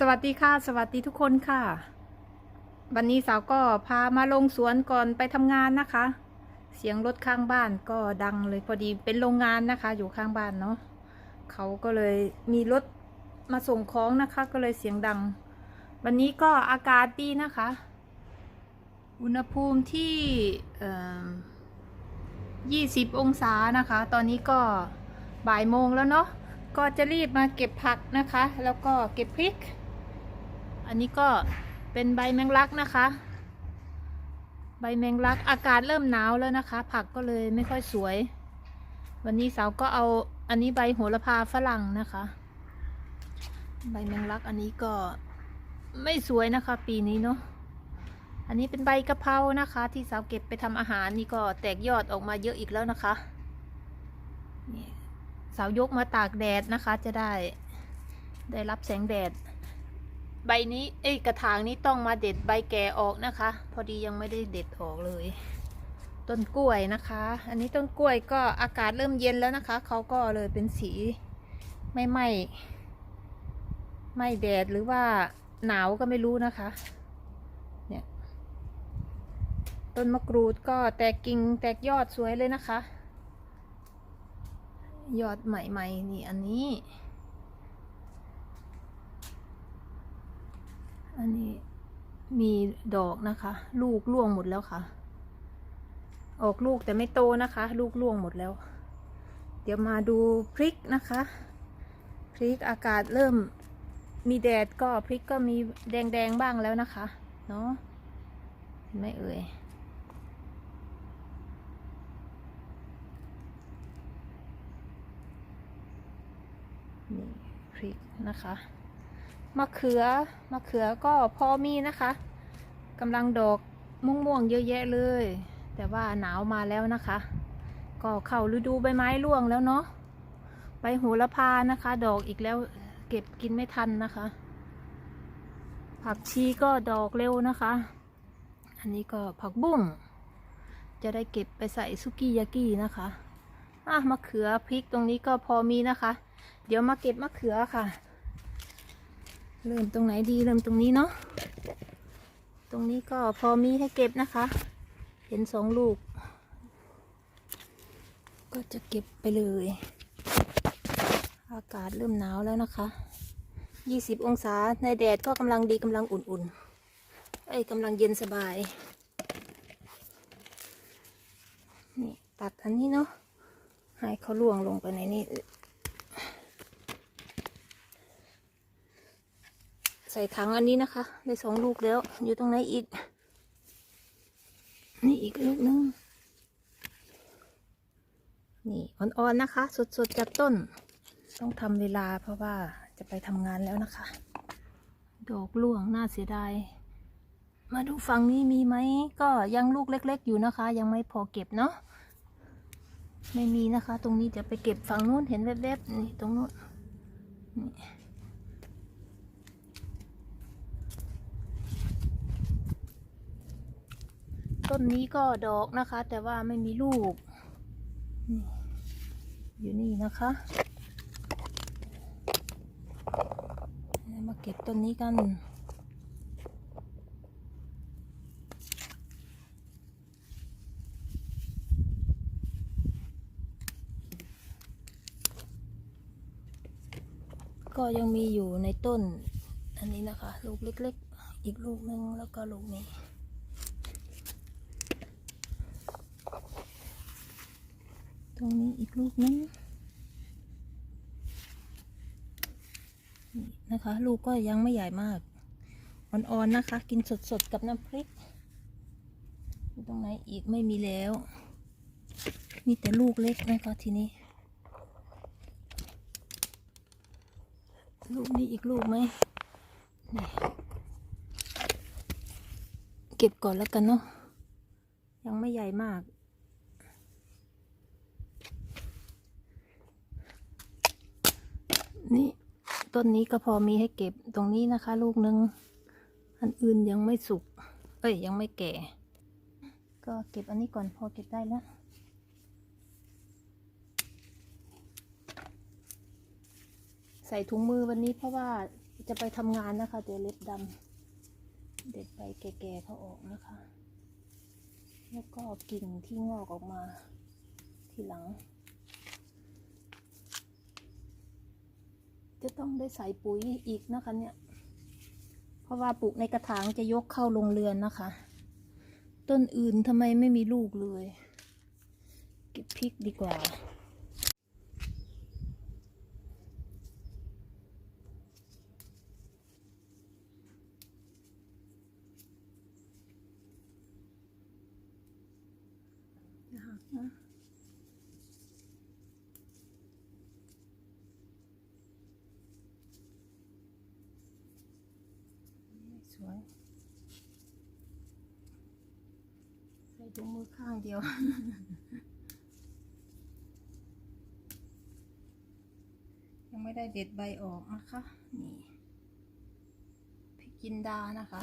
สวัสดีค่ะ สวัสดีทุกคนค่ะ วันนี้สาวก็พามาลงสวนก่อนไปทำงานนะคะ เสียงรถข้างบ้านก็ดังเลยพอดีเป็นโรงงานนะคะ อยู่ข้างบ้านเนาะเขาก็เลยมีรถมาส่งของนะคะ ก็เลยเสียงดัง วันนี้ก็อากาศดีนะคะ อุณหภูมิที่เอ่อ20องศานะคะ ตอนนี้ก็บ่ายโมงแล้วเนาะก็จะรีบมาเก็บผักนะคะ แล้วก็เก็บพริก อันนี้ก็เป็นใบแมงลักนะคะ ใบแมงลักอากาศเริ่มหนาวแล้วนะคะ ผักก็เลยไม่ค่อยสวย วันนี้สาวก็เอาอันนี้ใบโหระพาฝรั่งนะคะ ใบแมงลักอันนี้ก็ไม่สวยนะคะ ปีนี้เนาะอันนี้เป็นใบกะเพรานะคะ ที่สาวเก็บไปทำอาหารนี่ก็แตกยอดออกมาเยอะอีกแล้วนะคะนี่สาวยกมาตากแดดนะคะจะได้ได้รับแสงแดด ใบนี้เอ้กระถางนี้ต้องมาเด็ดใบแก่ออกนะคะ พอดียังไม่ได้เด็ดออกเลย ต้นกล้วยนะคะ อันนี้ต้นกล้วยก็อากาศเริ่มเย็นแล้วนะคะเขาก็เลยเป็นสีไม่ไหม้ไม่แดดหรือว่าหนาวก็ไม่รู้นะคะ เนี่ย ต้นมะกรูดก็แตกกิ่งแตกยอดสวยเลยนะคะ ยอดใหม่ๆนี่อันนี้ อันนี้มีดอกนะคะ ลูกร่วงหมดแล้วค่ะ ออกลูกแต่ไม่โตนะคะ ลูกร่วงหมดแล้ว เดี๋ยวมาดูพริกนะคะ พริกอากาศเริ่มมีแดดก็พริกก็มีแดงๆบ้างแล้วนะคะ เนาะเห็นไหม่เอ่ยนี่พริกนะคะ มะเขือมะเขือก็พอมีนะคะกำลังดอกม่วงม่วงๆเยอะแยะเลย แต่ว่าหนาวมาแล้วนะคะ ก็เข้าฤดูใบไม้ร่วงแล้วเนาะใบโหระพานะคะ ดอกอีกแล้วเก็บกินไม่ทันนะคะ ผักชีก็ดอกเร็วนะคะ อันนี้ก็ผักบุ้งจะได้เก็บไปใส่ซุกี้ยากินะคะอะมะเขือพริกตรงนี้ก็พอมีนะคะ เดี๋ยวมาเก็บมะเขือค่ะ เริ่มตรงไหนดีเริ่มตรงนี้เนาะตรงนี้ก็พอมีให้เก็บนะคะ เห็นสองลูก ก็จะเก็บไปเลย อากาศเริ่มหนาวแล้วนะคะยี่สิบองศาในแดดก็กำลังดีกำลังอุ่นๆ เอ้ยกำลังเย็นสบาย นี่ตัดอันนี้เนาะให้เขาล่วงลงไปในนี้ ส่ถังอันนี้นะคะ ได้สองลูกแล้ว อยู่ตรงไหนอีก นี่อีกลูกนึง นี่อ่อนๆนะคะ สดๆจากต้น ต้องทำเวลาเพราะว่าจะไปทำงานแล้วนะคะ ดอกล่วงน่าเสียดาย มาดูฝั่งนี้มีไหม ก็ยังลูกเล็ก ๆ อยู่นะคะ ยังไม่พอเก็บเนาะ ไม่มีนะคะ ตรงนี้จะไปเก็บฝั่งนู้นเห็นแวบๆ นี่ตรงนู้นนี่ ต้นนี้ก็ดอกนะคะ แต่ว่าไม่มีลูก อยู่นี่นะคะ มาเก็บต้นนี้กันก็ยังมีอยู่ในต้น อันนี้นะคะ ลูกเล็ก ๆ อีกลูกหนึ่งแล้วก็ลูกนี้ ตรงนี้อีกลูกนึงนะคะ ลูกก็ยังไม่ใหญ่มาก อ่อนๆนะคะ กินสดๆ กับน้ำพริกตรงไหนอีกไม่มีแล้ว มีแต่ลูกเล็กนะคะทีนี้ ลูกนี้อีกลูกไหมเก็บก่อนแล้วกันเนาะยังไม่ใหญ่มาก นี่ ต้นนี้ก็พอมีให้เก็บตรงนี้นะคะ ลูกหนึ่งอันอื่นยังไม่สุก เอ้ยยังไม่แก่ ก็เก็บอันนี้ก่อนพอเก็บได้แล้วใส่ถุงมือวันนี้เพราะว่าจะไปทำงานนะคะเดี๋ยวเล็บดำเด็ดใบแก่ๆเขาออกนะคะ แล้วก็กิ่งที่งอกออกมา ทีหลัง จะต้องได้ใส่ปุ๋ยอีกนะคะเนี่ย เพราะว่าปลูกในกระถางจะยกเข้าโรงเรือนนะคะ ต้นอื่นทำไมไม่มีลูกเลย เก็บพริกดีกว่าอ่าหักนะไม่สวย ใส่ ถุงมือข้างเดียว ยังไม่ได้เด็ดใบออกนะคะ นี่พริกจินดานะคะ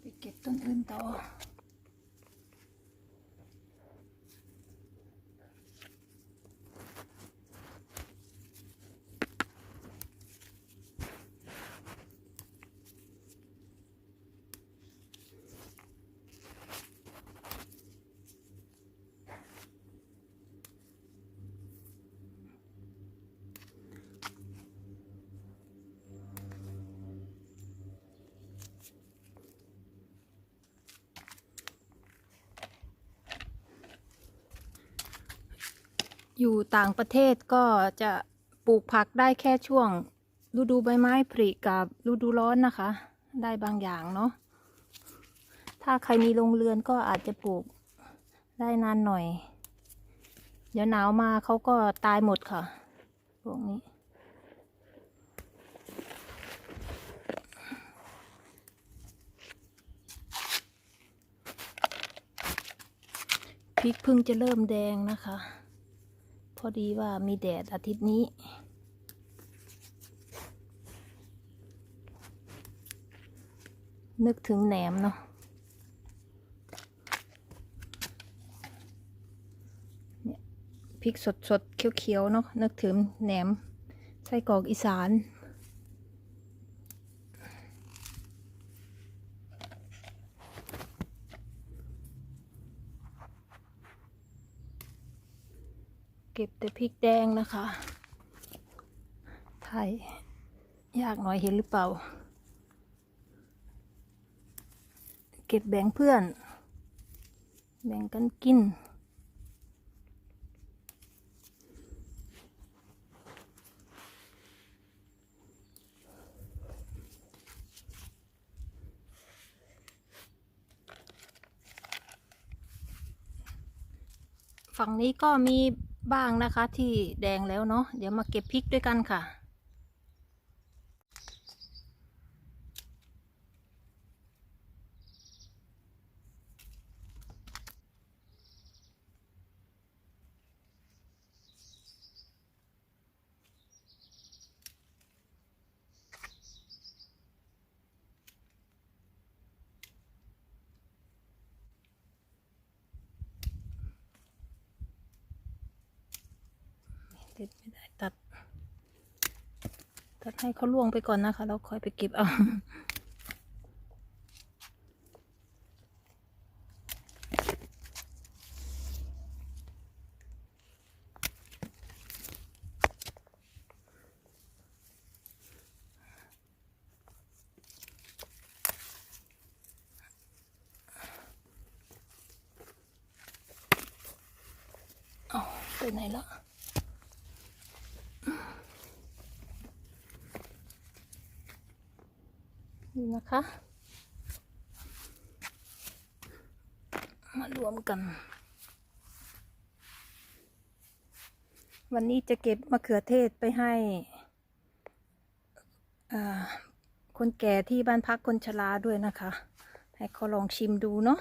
ไปเก็บต้นอื่นต่อ อยู่ต่างประเทศก็จะปลูกผักได้แค่ช่วงฤดูใบไม้ผลิกับฤดูร้อนนะคะ ได้บางอย่างเนาะถ้าใครมีโรงเรือนก็อาจจะปลูกได้นานหน่อย เดี๋ยวหนาวมาเขาก็ตายหมดค่ะพวกนี้ พริกเพิ่งจะเริ่มแดงนะคะ พอดีว่ามีแดดอาทิตย์นี้ นึกถึงแหนมเนาะเนี่ยพริกสดสดๆเขียวๆเนาะนึกถึงแหนมไส้กรอกอีสาน เก็บแต่พริกแดงนะคะถ่ายยากหน่อยเห็นหรือเปล่า เก็บแบ่งเพื่อน แบ่งกันกินฝั่งนี้ก็มี บ้างนะคะ ที่แดงแล้วเนาะเดี๋ยวมาเก็บพริกด้วยกันค่ะ เด็ดไม่ได้ตัด ตัดให้เขาล่วงไปก่อนนะคะ แล้วค่อยไปเก็บเอาเอาไปไหนละ นี่นะคะ มารวมกัน วันนี้จะเก็บมะเขือเทศไปให้คนแก่ที่บ้านพักคนชราด้วยนะคะ ให้เขาลองชิมดูเนาะ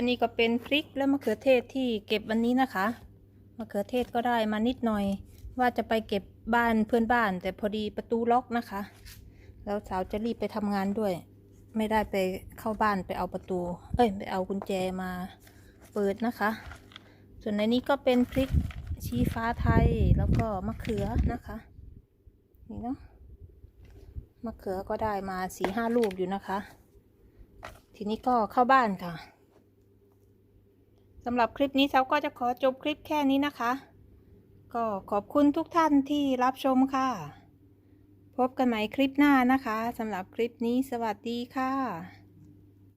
ตัวนี้ก็เป็นพริกและมะเขือเทศที่เก็บวันนี้นะคะมะเขือเทศก็ได้มานิดหน่อย ว่าจะไปเก็บบ้านเพื่อนบ้าน แต่พอดีประตูล็อกนะคะ แล้วสาวจะรีบไปทำงานด้วย ไม่ได้ไปเข้าบ้านไปเอาประตู เอ้ยไปเอากุญแจมาเปิดนะคะ ส่วนในนี้ก็เป็นพริกชี้ฟ้าไทยแล้วก็มะเขือนะคะนี่เนาะมะเขือก็ได้มาสี่ห้าลูกอยู่นะคะ ทีนี้ก็เข้าบ้านค่ะ สำหรับคลิปนี้เสาก็จะขอจบคลิปแค่นี้นะคะ ก็ขอบคุณทุกท่านที่รับชมค่ะ พบกันใหม่คลิปหน้านะคะสำหรับคลิปนี้สวัสดีค่ะ